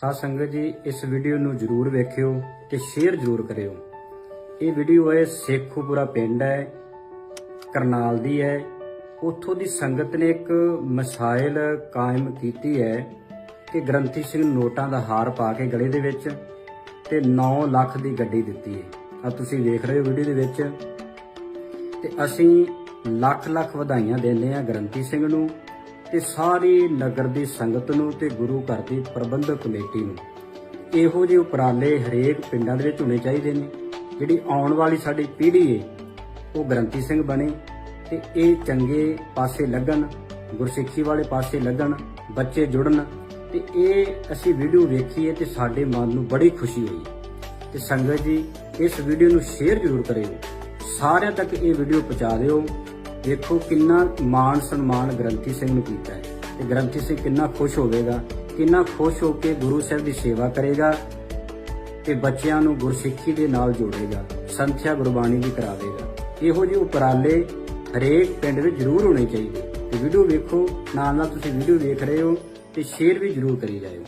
ਸਾਧ ਸੰਗਤ ਜੀ, ਇਸ ਵੀਡੀਓ ਨੂੰ ਜਰੂਰ ਵੇਖਿਓ ਤੇ ਸ਼ੇਅਰ ਜਰੂਰ ਕਰਿਓ। ਇਹ ਵੀਡੀਓ ਹੈ ਸੇਖੂਪੁਰਾ ਪਿੰਡ ਹੈ, ਕਰਨਾਲ ਦੀ ਹੈ। ਉੱਥੋਂ ਦੀ ਸੰਗਤ ਨੇ ਇੱਕ ਮਿਸਾਈਲ ਕਾਇਮ ਕੀਤੀ ਹੈ ਕਿ ਗ੍ਰੰਥੀ ਸਿੰਘ ਨੋਟਾਂ ਦਾ ਹਾਰ ਪਾ ਕੇ ਗਲੇ ਦੇ ਵਿੱਚ ਤੇ 9 ਲੱਖ ਦੀ ਗੱਡੀ ਦਿੱਤੀ ਹੈ। ਆ ਤੁਸੀਂ ਵੇਖ ਰਹੇ ਹੋ ਵੀਡੀਓ ਦੇ ਵਿੱਚ। ਤੇ ਅਸੀਂ ਲੱਖ ਲੱਖ ਵਧਾਈਆਂ ਦਿੰਦੇ ਹਾਂ ਗ੍ਰੰਥੀ ਸਿੰਘ ਨੂੰ। ਤੇ ਸਾਰੀ ਨਗਰ ਦੀ ਸੰਗਤ ਨੂੰ ਤੇ ਗੁਰੂ ਘਰ ਦੀ ਪ੍ਰਬੰਧਕ ਕਮੇਟੀ ਨੂੰ। ਇਹੋ ਜਿਹੇ ਉਪਰਾਲੇ ਹਰੇਕ ਪਿੰਡਾਂ ਦੇ ਵਿੱਚ ਹੋਣੇ ਚਾਹੀਦੇ ਨੇ। ਜਿਹੜੀ ਆਉਣ ਵਾਲੀ ਸਾਡੀ ਪੀੜ੍ਹੀ ਏ, ਉਹ ਗ੍ਰੰਥੀ ਸਿੰਘ ਬਣੇ ਤੇ ਇਹ ਚੰਗੇ ਪਾਸੇ ਲੱਗਣ, ਗੁਰਸਿੱਖੀ ਵਾਲੇ ਪਾਸੇ ਲੱਗਣ, ਬੱਚੇ ਜੁੜਨ ਤੇ ਇਹ ਅਸੀਂ ਵੀਡੀਓ ਵੇਖੀਏ ਤੇ ਸਾਡੇ ਮਨ ਨੂੰ ਬੜੀ ਖੁਸ਼ੀ ਹੋਈ। ਤੇ ਸੰਗਤ ਜੀ, ਇਸ ਵੀਡੀਓ ਨੂੰ ਸ਼ੇਅਰ ਜ਼ਰੂਰ ਕਰਿਓ। ਸਾਰਿਆਂ ਤੱਕ ਇਹ ਵੀਡੀਓ ਪਹੁੰਚਾ ਦਿਓ। ਦੇਖੋ ਕਿੰਨਾ ਮਾਣ ਸਨਮਾਨ ਗ੍ਰੰਥੀ ਸਿੰਘ ਨੂੰ ਕੀਤਾ ਹੈ ਤੇ ਗ੍ਰੰਥੀ ਸਿੰਘ ਕਿੰਨਾ ਖੁਸ਼ ਹੋਵੇਗਾ, ਕਿੰਨਾ ਖੁਸ਼ ਹੋ ਕੇ ਗੁਰੂ ਸਾਹਿਬ ਦੀ ਸੇਵਾ ਕਰੇਗਾ ਤੇ ਬੱਚਿਆਂ ਨੂੰ ਗੁਰਸਿੱਖੀ ਦੇ ਨਾਲ ਜੋੜੇਗਾ, ਸੰਥਿਆ ਗੁਰਬਾਣੀ ਦੀ ਕਰਾਵੇਗਾ। ਇਹੋ ਜਿਹੇ ਉਪਰਾਲੇ ਹਰੇਕ ਪਿੰਡ ਵਿੱਚ ਜ਼ਰੂਰ ਹੋਣੇ ਚਾਹੀਦੇ। ਤੇ ਵੀਡੀਓ ਵੇਖੋ, ਨਾਲ ਨਾਲ ਤੁਸੀਂ ਵੀਡੀਓ ਵੇਖ ਰਹੇ ਹੋ ਤੇ ਸ਼ੇਅਰ ਵੀ ਜ਼ਰੂਰ ਕਰੀ ਜਾਇਓ।